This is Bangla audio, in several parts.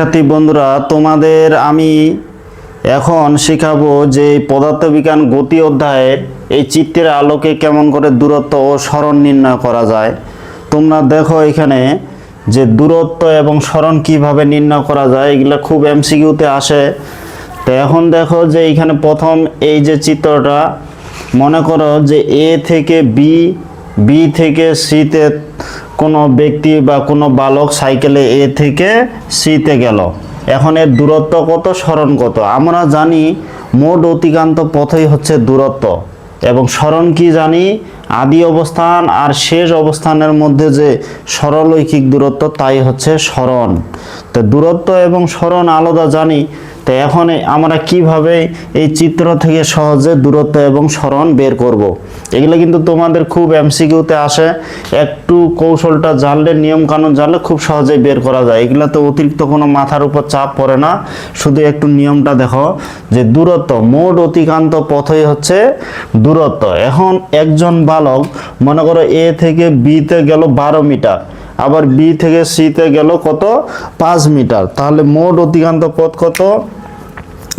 শিক্ষার্থী বন্ধুরা, তোমাদের আমি এখন শেখাবো যে পদার্থবিজ্ঞান গতি অধ্যায়ের এই চিত্রের আলোকে কেমন করে দূরত্ব ও স্মরণ নির্ণয় করা যায়। তোমরা দেখো এখানে যে দূরত্ব এবং স্মরণ কীভাবে নির্ণয় করা যায়, এগুলো খুব এমসিকিউতে আসে। তো এখন দেখো যে এইখানে প্রথম এই যে চিত্রটা, মনে করো যে এ থেকে বি বি থেকে সিতে কোনো ব্যক্তি বা কোনো বালক সাইকেলে এ থেকে সিতে গেল। এখন এর দূরত্ব কত, স্মরণ কত? আমরা জানি মোট অতিকান্ত পথই হচ্ছে দূরত্ব। এবং স্মরণ কি জানি? আদি অবস্থান আর শেষ অবস্থানের মধ্যে যে সরলৈখিক দূরত্ব, তাই হচ্ছে স্মরণ। তো দূরত্ব এবং স্মরণ আলাদা জানি। তো এখন আমরা কীভাবে এই চিত্র থেকে সহজে দূরত্ব এবং স্মরণ বের করব। এগুলো কিন্তু তোমাদের খুব এমসিকিউতে আসে। একটু কৌশলটা জানলে নিয়ম কানুন জানলে খুব সহজেই বের করা যায়। এগুলো তো অতিরিক্ত কোনো মাথার উপর চাপ পড়ে না। শুধু একটু নিয়মটা দেখো যে দূরত্ব, মোট অতিকান্ত পথই হচ্ছে দূরত্ব। এখন একজন বালক মনে করো এ থেকে বিতে গেল বারো মিটার, আবার বি থেকে সিতে গেল কত? পাঁচ মিটার। তাহলে মোট অতিকান্ত পথ কত?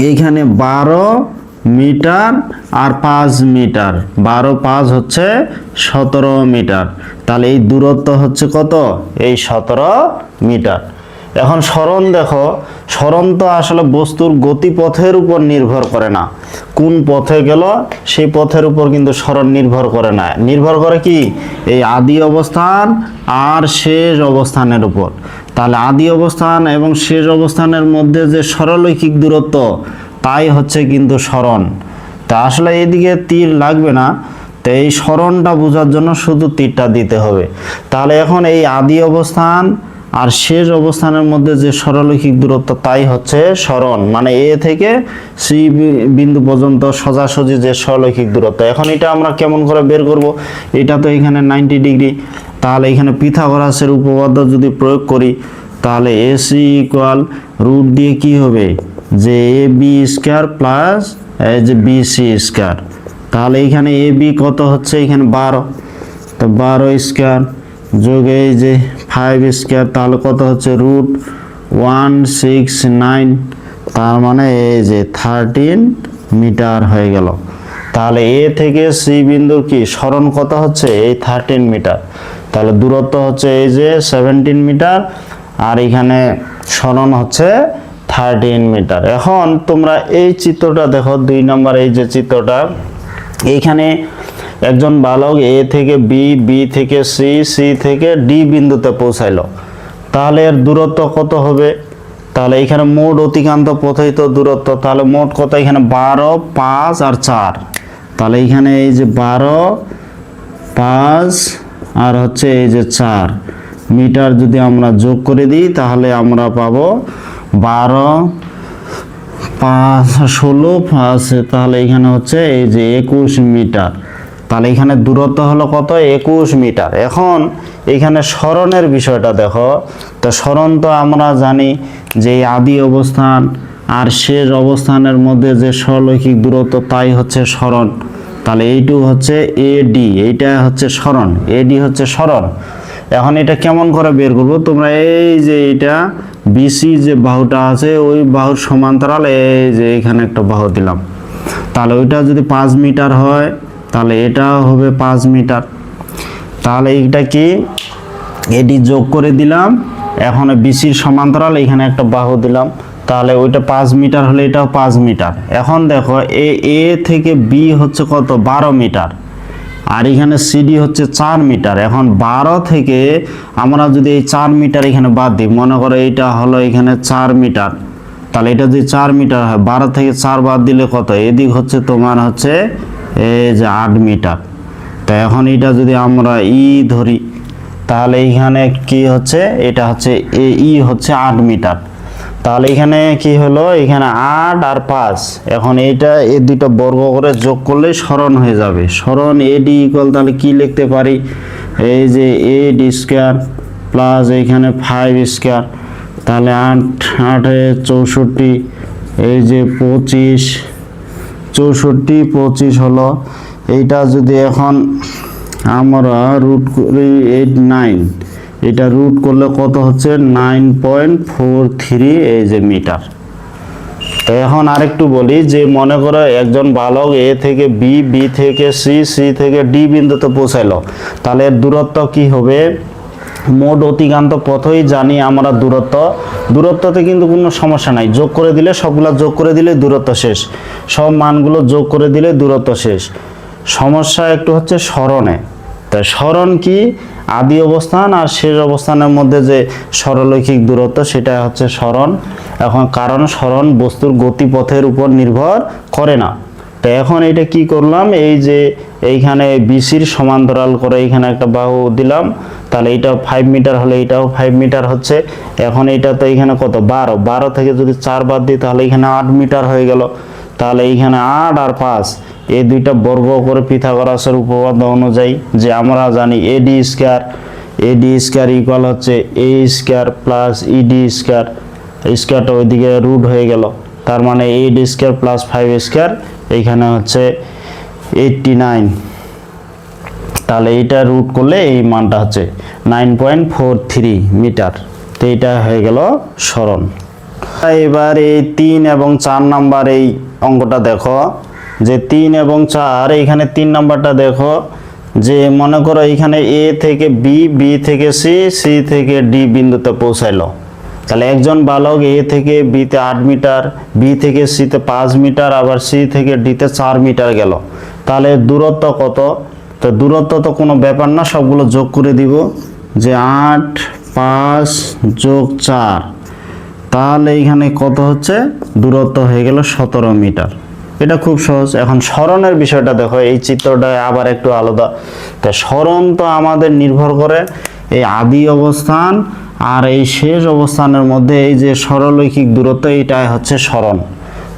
এইখানে বারো মিটার আর পাঁচ মিটার। বারো পাঁচ হচ্ছে সতেরো মিটার। তাহলে এই দূরত্ব হচ্ছে কত? এই সতেরো মিটার। এখন স্মরণ দেখো, স্মরণ তো আসলে বস্তুর গতিপথের উপর নির্ভর করে না। কোন পথে গেল, সেই পথের উপর কিন্তু স্মরণ নির্ভর করে না। নির্ভর করে কি? এই আদি অবস্থান আর শেষ অবস্থানের উপর। তাহলে আদি অবস্থান এবং শেষ অবস্থানের মধ্যে যে সরলৈখিক দূরত্ব, তাই হচ্ছে কিন্তু স্মরণ। তা আসলে এদিকে তীর লাগবে না, তো এই স্মরণটা বোঝার জন্য শুধু তীরটা দিতে হবে। তাহলে এখন এই আদি অবস্থান আর শেষ অবস্থানের মধ্যে যে সরলৈখিক দূরত্ব, তাই হচ্ছে স্মরণ। মানে এ থেকে সি বিন্দু পর্যন্ত সোজাসুজি যে সরলৈখিক দূরত্ব। এখন এটা আমরা কেমন করে বের করব? এটা তো এখানে নাইনটি ডিগ্রি তাহলে এখানে পিথাগোরাসের উপপাদ্য যদি প্রয়োগ করি, তাহলে এসি ইকুয়াল রুট দিয়ে কি হবে? যে এ বি স্কোয়ার প্লাস যে বি সি স্কোয়ার তাহলে এখানে এ বি কত হচ্ছে? এখানে বারো। তো বারো স্কোয়ার যোগে এই যে ফাইভ স্কোয়ার তাহলে কত হচ্ছে? রুট ওয়ান সিক্স নাইন তার মানে এই যে থার্টিন মিটার হয়ে গেল। তাহলে এ থেকে সি বিন্দুর কি? স্মরণ কত হচ্ছে? এই থার্টিন মিটার। তাহলে দূরত্ব হচ্ছে এই যে সেভেন্টিন মিটার আর এখানে স্মরণ হচ্ছে থার্টিন মিটার এখন তোমরা এই চিত্রটা দেখো, দুই নম্বর এই যে চিত্রটা এইখানে একজন বালক এ থেকে বি বি থেকে সি সি থেকে ডি বিন্দুতে পৌঁছাইলো। তাহলে এর দূরত্ব কত হবে? তাহলে এখানে মোট অতিকান্ত পথিত দূরত্ব, তাহলে মোট কত? এখানে বারো, পাঁচ আর চার। তাহলে এখানে এই যে বারো, পাঁচ আর হচ্ছে এই যে চার। মিটার যদি আমরা যোগ করে দিই, তাহলে আমরা পাবো বারো পাঁচ ষোলো পাঁচ তাহলে এখানে হচ্ছে এই যে একুশ মিটার। তাহলে এখানে দূরত্ব হলো কত? একুশ মিটার। এখন এখানে স্মরণের বিষয়টা দেখো। তো স্মরণ তো আমরা জানি যে আদি অবস্থান আর শেষ অবস্থানের মধ্যে যে সরলৈখিক দূরত্ব, তাই হচ্ছে স্মরণ। তাহলে এইটু হচ্ছে এ ডি এইটা হচ্ছে সরণ এ ডি হচ্ছে স্মরণ এখন এটা কেমন করে বের করব? তোমরা এই যে এটা বিসি যে বাহুটা আছে, ওই বাহুর সমান্তরাল, এই যে এখানে একটা বাহু দিলাম। তাহলে ওইটা যদি পাঁচ মিটার হয়, তাহলে এটা হবে পাঁচ মিটার। তাহলে এইটা কি? এটি যোগ করে দিলাম। এখন বিসির সমান্তরাল, এখানে একটা বাহু দিলাম। তাহলে ওইটা পাঁচ মিটার হলে এটাও পাঁচ মিটার। এখন দেখো, এ এ থেকে বি হচ্ছে কত? বারো মিটার। আর এখানে সিডি হচ্ছে চার মিটার। এখন বারো থেকে আমরা যদি এই চার মিটার এখানে বাদ দিই, মনে করো এইটা হলো এখানে চার মিটার। তাহলে এটা যদি চার মিটার হয়, বারো থেকে চার বাদ দিলে কত? এদিক হচ্ছে তোমার হচ্ছে এই যে আট মিটার। তো এখন এটা যদি আমরা ই ধরি, তাহলে এইখানে কি হচ্ছে? এটা হচ্ছে এ, ই হচ্ছে আট মিটার। তাহলে এখানে কি হলো? এখানে আট আর পাঁচ। এখন এইটা, এই দুটো বর্গ করে যোগ করলে স্মরণ হয়ে যাবে। স্মরণ এডি ইকুয়াল তাহলে কি লিখতে পারি? এই যে এড স্কোয়ার প্লাস এইখানে ফাইভ স্কোয়ার তাহলে আট, আটে চৌষট্টি, এই যে পঁচিশ, চৌষট্টি, পঁচিশ হলো। এইটা যদি এখন আমরা রুট করি এইট নাইন এটা রুট করলে কত হচ্ছে? নাইন পয়েন্ট ফোর থ্রি এই যে মিটার তো এখন আরেকটু বলি যে মনে করো একজন বালক এ থেকে বি বি থেকে সি সি থেকে ডি বিন্দুতে পৌঁছাইলো, তাহলে দূরত্ব কি হবে? মোট অতিক্রান্ত পথই জানি আমরা দূরত্ব। দূরত্বতে কিন্তু কোনো সমস্যা নাই। যোগ করে দিলে সবগুলো যোগ করে দিলে দূরত্ব শেষ। সব মানগুলো যোগ করে দিলে দূরত্ব শেষ। সমস্যা একটু হচ্ছে স্মরণে। তাই স্মরণ কি? আদি অবস্থান আর শেষ অবস্থানের মধ্যে যে সরলৈখিক দূরত্ব, সেটা হচ্ছে স্মরণ। এখন কারণ স্মরণ বস্তুর গতিপথের উপর নির্ভর করে না। তো এখন এটা কি করলাম? এই যে এইখানে বিসির সমান্তরাল করে এইখানে একটা বাহু দিলাম। তাহলে এটা ফাইভ মিটার হলে এটাও ফাইভ মিটার হচ্ছে। এখন এটা তো এইখানে কত? বারো। বারো থেকে যদি চার বাদ দিই, তাহলে এখানে আট মিটার হয়ে গেল। তাহলে এইখানে আট আর পাঁচ। এই দুইটা বর্গ করে পিথাগোরাসের উপপাদ্য অনুযায়ী যে আমরা জানি AD square AD square equal হচ্ছে A square plus ED square, স্কয়ারটা ওইদিকে রুট হয়ে গেল। তার মানে eight square plus five square এইখানে হচ্ছে এইটটি নাইন তাহলে এইটা রুট করলে এই মানটা হচ্ছে nine point four three metre. তো এইটা হয়ে গেল স্মরণ। এবার এই তিন এবং চার নাম্বার এই অঙ্কটা দেখো। যে তিন এবং চার এইখানে তিন নাম্বারটা দেখো, যে মনে করো এইখানে এ থেকে বি বি থেকে সি সি থেকে ডি বিন্দুতে পৌঁছাইলো। তাহলে একজন বালক এ থেকে বিতে আট মিটার বি থেকে সিতে পাঁচ মিটার, আবার সি থেকে ডিতে চার মিটার গেল। তাহলে দূরত্ব কত? তো দূরত্ব তো কোনো ব্যাপার না, সবগুলো যোগ করে দিব, যে আট পাঁচ যোগ চার। তাহলে এইখানে কত হচ্ছে? দূরত্ব হয়ে গেল সতেরো মিটার। এটা খুব সহজ। এখন স্মরণের বিষয়টা দেখো, এই চিত্রটা আবার একটু আলাদা। তা স্মরণ তো আমাদের নির্ভর করে এই আদি অবস্থান আর এই শেষ অবস্থানের মধ্যে এই যে সরলৈখিক দূরত্ব, এইটাই হচ্ছে স্মরণ।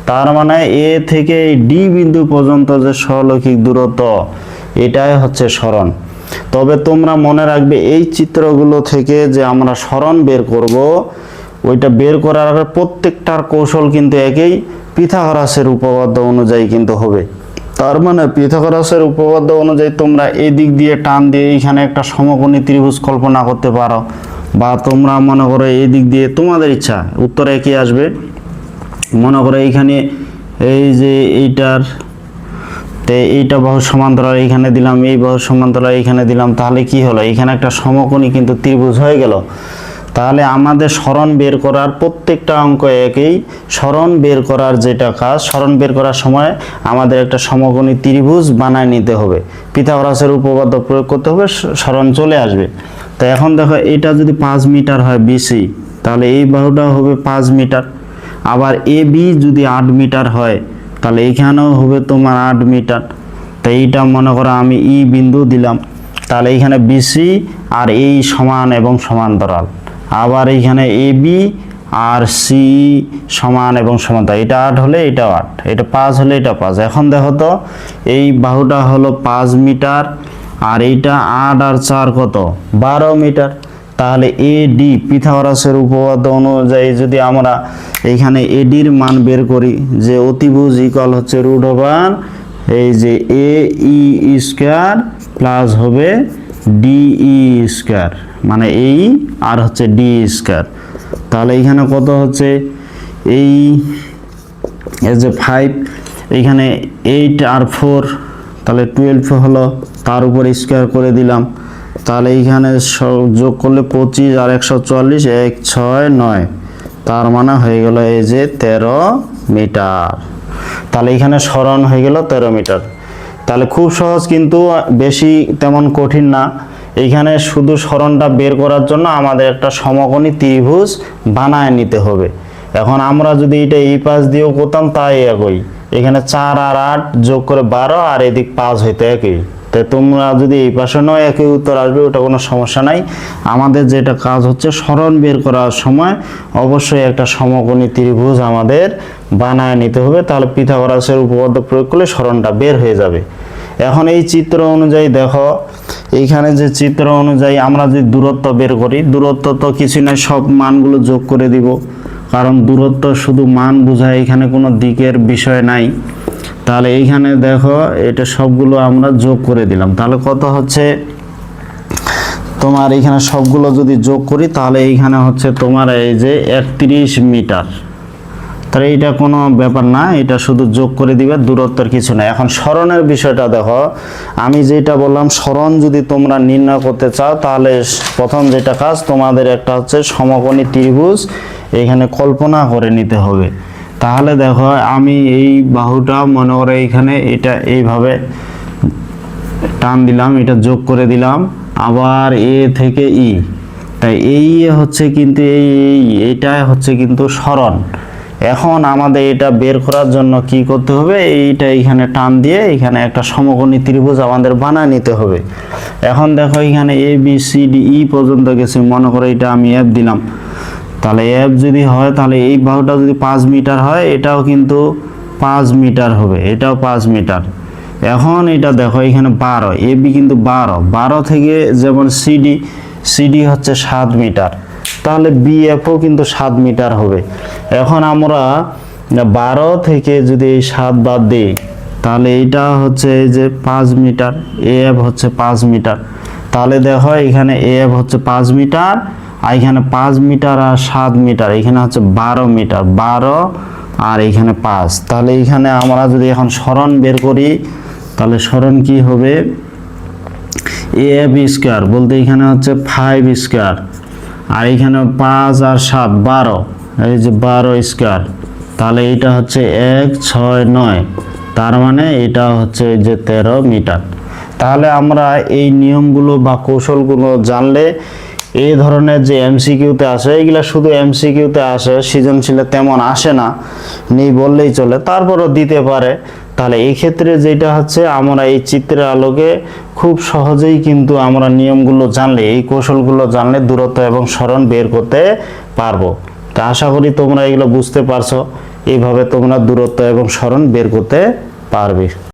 তার মানে এ থেকে এই ডি বিন্দু পর্যন্ত যে সরলৈখিক দূরত্ব, এটাই হচ্ছে স্মরণ। তবে তোমরা মনে রাখবে, এই চিত্রগুলো থেকে যে আমরা স্মরণ বের করব, ওইটা বের করার প্রত্যেকটার কৌশল কিন্তু একই। পিথাগোরাসের উপপাদ্য অনুযায়ী কিন্তু হবে। তার মানে পিথাগোরাসের উপপাদ্য অনুযায়ী তোমরা এই দিক দিয়ে টান দিয়ে এইখানে একটা সমকোণী ত্রিভুজ কল্পনা করতে পারো বা তোমরা মনে করো এই দিক দিয়ে তোমাদের ইচ্ছা, উত্তরে একই আসবে? মনে করো এইখানে এই যে এইটার, তে এইটা বাহু সমান্তরাল এইখানে দিলাম, এই বাহু সমান্তরাল এইখানে দিলাম, তাহলে কি হলো? এখানে একটা সমকোণী কিন্তু ত্রিভুজ হয়ে গেল। তাহলে আমাদের স্মরণ বের করার প্রত্যেকটা অঙ্ক একই স্মরণ বের করার যেটা কাজ, স্মরণ বের করার সময় আমাদের একটা সমকোণী ত্রিভুজ বানায় নিতে হবে। পিথাগোরাসের উপপাদ্য প্রয়োগ করতে হবে স্মরণ চলে আসবে। তো এখন দেখো, এটা যদি পাঁচ মিটার হয় বিসি তাহলে এই বাহুটা হবে পাঁচ মিটার। আবার এ বি যদি আট মিটার হয়, তাহলে এইখানেও হবে তোমার আট মিটার। তো এইটা মনে করো আমি ই বিন্দু দিলাম। তাহলে এইখানে বিসি আর এই সমান এবং সমান্তরাল। আবার এইখানে এ বি আর সি সমান এবং সমান্তরাল এটা আট হলে এটাও আট, এটা পাঁচ হলে এটা পাঁচ। এখন দেখো তো, এই বাহুটা হলো পাঁচ মিটার, আর এইটা আট আর চার কত? বারো মিটার। তাহলে এ ডি, পিথাগোরাসের উপপাদ্য অনুযায়ী যদি আমরা এইখানে এডির মান বের করি, যে অতিভুজ ইকাল হচ্ছে রুট ওভার এই যে এ ই স্কোয়ার প্লাস হবে ডি ই স্কোয়ার মানে এই আর হচ্ছে ডি স্কোয়ার তাহলে এইখানে কত হচ্ছে? এই যে ফাইভ এইখানে এইট আর ফোর তাহলে টুয়েলভ হলো, তার উপর স্কোয়ার করে দিলাম। তাহলে এইখানে যোগ করলে পঁচিশ আর একশো চুয়াল্লিশ এক, ছয়, নয়। তার মানে হয়ে গেল এই যে তেরো মিটার। তাহলে এখানে স্মরণ হয়ে গেল তেরো মিটার। তাহলে খুব সহজ কিন্তু, বেশি তেমন কঠিন না। এইখানে শুধু স্মরণটা বের করার জন্য আমাদের একটা সমকোণী ত্রিভুজ বানায় নিতে হবে। এখন আমরা যদি এটা এই পাশ দিয়েও করতাম, তাই একই। এখানে চার আর আট যোগ করে বারো, আর এদিক পাঁচ হইতে একই। তাই তোমরা যদি এই পাশে নয় একই উত্তর আসবে, ওটা কোনো সমস্যা নাই। আমাদের যেটা কাজ হচ্ছে স্মরণ বের করার সময় অবশ্যই একটা সমকোণী ত্রিভুজ আমাদের বানায় নিতে হবে। তাহলে পিথাগোরাসের উপপাদ্য প্রয়োগ করলে স্মরণটা বের হয়ে যাবে। এখন এই চিত্র অনুযায়ী দেখো, এইখানে যে চিত্র অনুযায়ী আমরা যদি দূরত্ব বের করি, দূরত্ব তো কিছু নয়, সব মানগুলো যোগ করে দিব। কারণ দূরত্ব শুধু মান বোঝায়, এখানে কোনো দিকের বিষয় নাই। তাহলে এইখানে দেখো, এটা সবগুলো আমরা যোগ করে দিলাম। তাহলে কত হচ্ছে? তোমার এইখানে সবগুলো যদি যোগ করি, তাহলে এইখানে হচ্ছে তোমার এই যে একত্রিশ মিটার। তাহলে এটা কোনো ব্যাপার না, এটা শুধু যোগ করে দিবে, দূরত্বের কিছু না। এখন স্মরণের বিষয়টা দেখো, আমি যেটা বললাম, স্মরণ যদি তোমরা নির্ণয় করতে চাও, তাহলে প্রথম যেটা কাজ, তোমাদের একটা হচ্ছে সমকোণী ত্রিভুজ এখানে কল্পনা করে নিতে হবে। তাহলে দেখো, আমি এই বাহুটা মনে করে এইখানে এটা এইভাবে টান দিলাম, এটা যোগ করে দিলাম, আবার এ থেকে ই। তাই এই হচ্ছে কিন্তু এই, এই- এইটা হচ্ছে কিন্তু স্মরণ এখন আমাদের এটা বের করার জন্য কি করতে হবে? এইটা এখানে টান দিয়ে এখানে একটা সমকোণী ত্রিভুজ আমাদের বানায় নিতে হবে। এখন দেখো এখানে A B C D E পর্যন্ত গেছে, মনে করে এটা আমি অ্যাপ দিলাম। তাহলে অ্যাপ যদি হয়, তাহলে এই বাহুটা যদি পাঁচ মিটার হয়, এটাও কিন্তু পাঁচ মিটার হবে, এটাও পাঁচ মিটার। এখন এটা দেখো, এখানে বারো, এ বি কিন্তু বারো বারো থেকে যেমন সিডি সিডি হচ্ছে সাত মিটার, তাহলে বিএফও কিন্তু সাত মিটার হবে। এখন আমরা বারো থেকে যদি এই সাত বাদ দিই, তাহলে এইটা হচ্ছে এই যে পাঁচ মিটার এফ হচ্ছে পাঁচ মিটার। তাহলে দেখো, এখানে এফ হচ্ছে পাঁচ মিটার আর এখানে পাঁচ মিটার আর সাত মিটার, এখানে হচ্ছে বারো মিটার, বারো আর এখানে পাঁচ। তাহলে এখানে আমরা যদি এখন স্মরণ বের করি, তাহলে স্মরণ কি হবে? এ এফ স্কোয়ার, বলতে এখানে হচ্ছে ফাইভ স্কোয়ার। আর এখানে পাঁচ আর সাত, বারো, এই যে বারো স্কোয়ার। তাহলে এটা হচ্ছে এক, ছয়, নয়। তার মানে এটা হচ্ছে যে তেরো মিটার। তাহলে আমরা এই নিয়মগুলো বা কৌশলগুলো জানলে এই ধরনের যে এমসিকিউতে আসে এগুলা শুধু এমসিকিউতে আসে, সৃজনশীলে তেমন আসে না, নেই বললেই চলে। তারপরও দিতে পারে। তাহলে এই ক্ষেত্রে যেটা হচ্ছে, আমরা এই চিত্রের আলোকে খুব সহজেই কিন্তু আমরা নিয়মগুলো জানলে, এই কৌশলগুলো জানলে দূরত্ব এবং স্মরণ বের করতে পারব। তা আশা করি তোমরা এগুলো বুঝতে পারছ। এইভাবে তোমরা দূরত্ব এবং স্মরণ বের করতে পারবে।